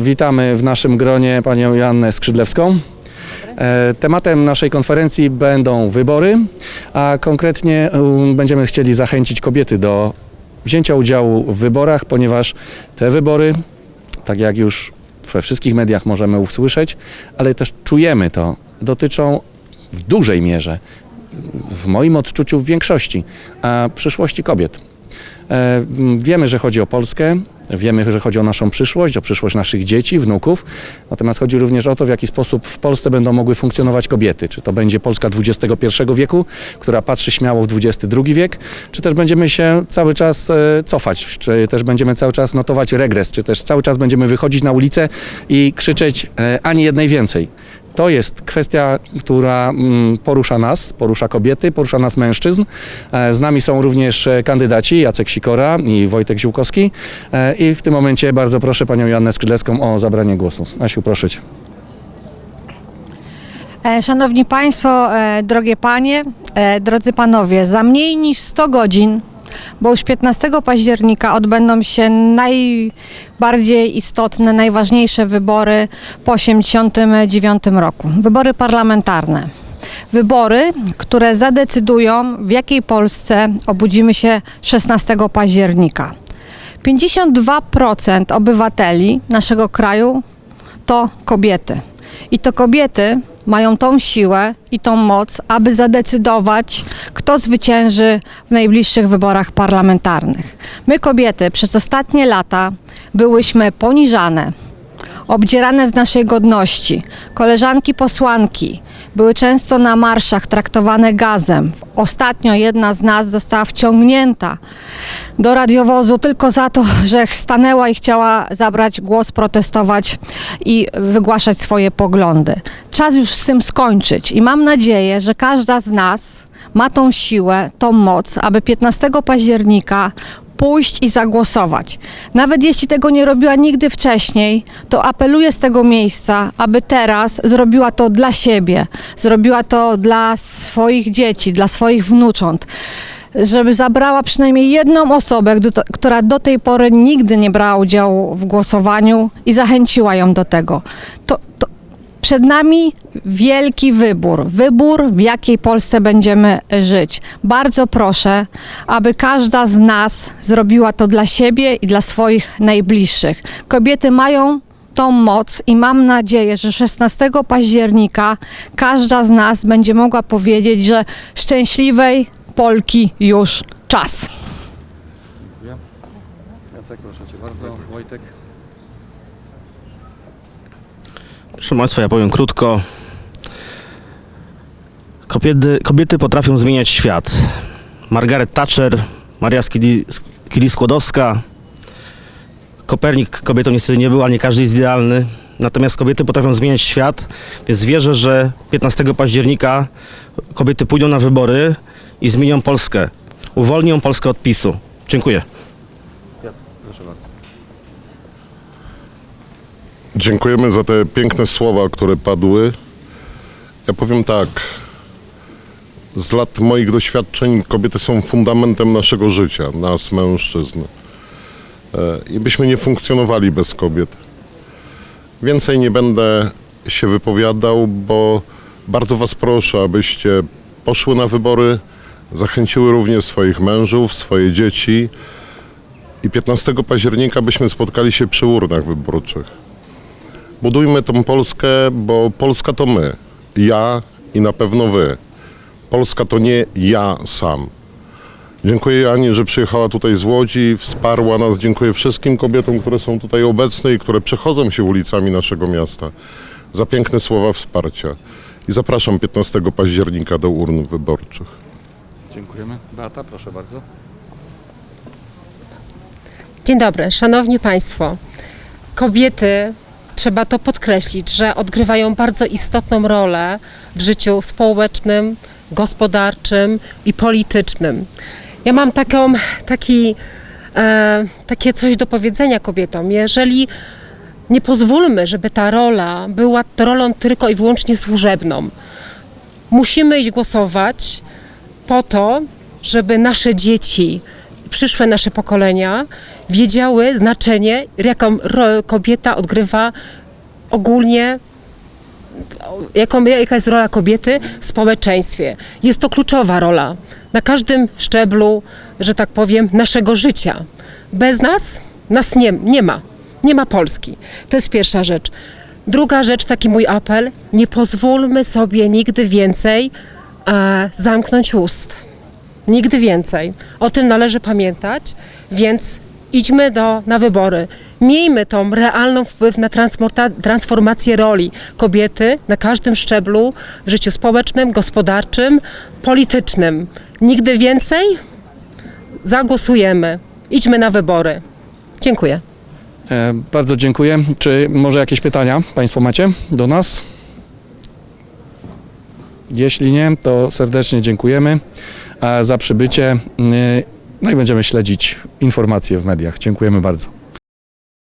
Witamy w naszym gronie panią Joannę Skrzydlewską. E, Tematem naszej konferencji będą wybory, a konkretnie um, będziemy chcieli zachęcić kobiety do wzięcia udziału w wyborach, ponieważ te wybory, tak jak już we wszystkich mediach możemy usłyszeć, ale też czujemy to, dotyczą w dużej mierze, w moim odczuciu w większości, a przyszłości kobiet. E, Wiemy, że chodzi o Polskę, wiemy, że chodzi o naszą przyszłość, o przyszłość naszych dzieci, wnuków. Natomiast chodzi również o to, w jaki sposób w Polsce będą mogły funkcjonować kobiety. Czy to będzie Polska XXI wieku, która patrzy śmiało w XXI wiek, czy też będziemy się cały czas e, cofać, czy też będziemy cały czas notować regres, czy też cały czas będziemy wychodzić na ulicę i krzyczeć e, ani jednej więcej. To jest kwestia, która mm, porusza nas, porusza kobiety, porusza nas mężczyzn. E, Z nami są również e, kandydaci Jacek Sikora i Wojtek Ziółkowski. E, I w tym momencie bardzo proszę panią Joannę Skrzydlewską o zabranie głosu. Asiu, proszę cię. Szanowni Państwo, drogie Panie, drodzy Panowie, za mniej niż 100 godzin, bo już 15 października odbędą się najbardziej istotne, najważniejsze wybory po 1989 roku. Wybory parlamentarne. Wybory, które zadecydują, w jakiej Polsce obudzimy się 16 października. 52% obywateli naszego kraju to kobiety. I to kobiety mają tą siłę i tą moc, aby zadecydować, kto zwycięży w najbliższych wyborach parlamentarnych. My, kobiety, przez ostatnie lata byłyśmy poniżane, obdzierane z naszej godności. Koleżanki posłanki były często na marszach traktowane gazem. Ostatnio jedna z nas została wciągnięta do radiowozu tylko za to, że stanęła i chciała zabrać głos, protestować i wygłaszać swoje poglądy. Czas już z tym skończyć i mam nadzieję, że każda z nas ma tą siłę, tą moc, aby 15 października pójść i zagłosować. Nawet jeśli tego nie robiła nigdy wcześniej, to apeluję z tego miejsca, aby teraz zrobiła to dla siebie, zrobiła to dla swoich dzieci, dla swoich wnucząt żeby zabrała przynajmniej jedną osobę, która do tej pory nigdy nie brała udziału w głosowaniu i zachęciła ją do tego. To, to przed nami wielki wybór. Wybór, w jakiej Polsce będziemy żyć. Bardzo proszę, aby każda z nas zrobiła to dla siebie i dla swoich najbliższych. Kobiety mają tą moc i mam nadzieję, że 16 października każda z nas będzie mogła powiedzieć, że szczęśliwej Polki już czas. Jacek, proszę cię bardzo. Wojtek. Proszę Państwa, ja powiem krótko. Kobiety, kobiety potrafią zmieniać świat. Margaret Thatcher, Maria Curie-Skłodowska. Kopernik kobietą niestety nie był, a nie każdy jest idealny. Natomiast kobiety potrafią zmieniać świat, więc wierzę, że 15 października kobiety pójdą na wybory i zmienią Polskę. Uwolnią Polskę od PiSu. Dziękuję. Jacek, proszę bardzo. Dziękujemy za te piękne słowa, które padły. Ja powiem tak. Z lat moich doświadczeń kobiety są fundamentem naszego życia, nas mężczyzn. E, I byśmy nie funkcjonowali bez kobiet. Więcej nie będę się wypowiadał, bo bardzo Was proszę, abyście poszły na wybory, zachęciły również swoich mężów, swoje dzieci i 15 października byśmy spotkali się przy urnach wyborczych. Budujmy tą Polskę, bo Polska to my. Ja i na pewno wy. Polska to nie ja sam. Dziękuję Ani, że przyjechała tutaj z Łodzi, wsparła nas. Dziękuję wszystkim kobietom, które są tutaj obecne i które przechodzą się ulicami naszego miasta za piękne słowa wsparcia. I zapraszam 15 października do urn wyborczych. Dziękujemy. Beata, proszę bardzo. Dzień dobry, szanowni państwo. Kobiety, trzeba to podkreślić, że odgrywają bardzo istotną rolę w życiu społecznym, gospodarczym i politycznym. Ja mam taką, taki, e, takie coś do powiedzenia kobietom. Jeżeli nie pozwólmy, żeby ta rola była rolą tylko i wyłącznie służebną, musimy iść głosować po to, żeby nasze dzieci przyszłe nasze pokolenia wiedziały znaczenie, jaką ro- kobieta odgrywa ogólnie jaką, jaka jest rola kobiety w społeczeństwie. Jest to kluczowa rola na każdym szczeblu, że tak powiem, naszego życia. Bez nas, nas nie, nie ma. Nie ma Polski. To jest pierwsza rzecz. Druga rzecz, taki mój apel, nie pozwólmy sobie nigdy więcej e, zamknąć ust. Nigdy więcej. O tym należy pamiętać, więc idźmy do, na wybory. Miejmy tą realną wpływ na transformację roli kobiety na każdym szczeblu w życiu społecznym, gospodarczym, politycznym. Nigdy więcej zagłosujemy. Idźmy na wybory. Dziękuję. E, Bardzo dziękuję. Czy może jakieś pytania Państwo macie do nas? Jeśli nie, to serdecznie dziękujemy za przybycie. y, No i będziemy śledzić informacje w mediach. Dziękujemy bardzo.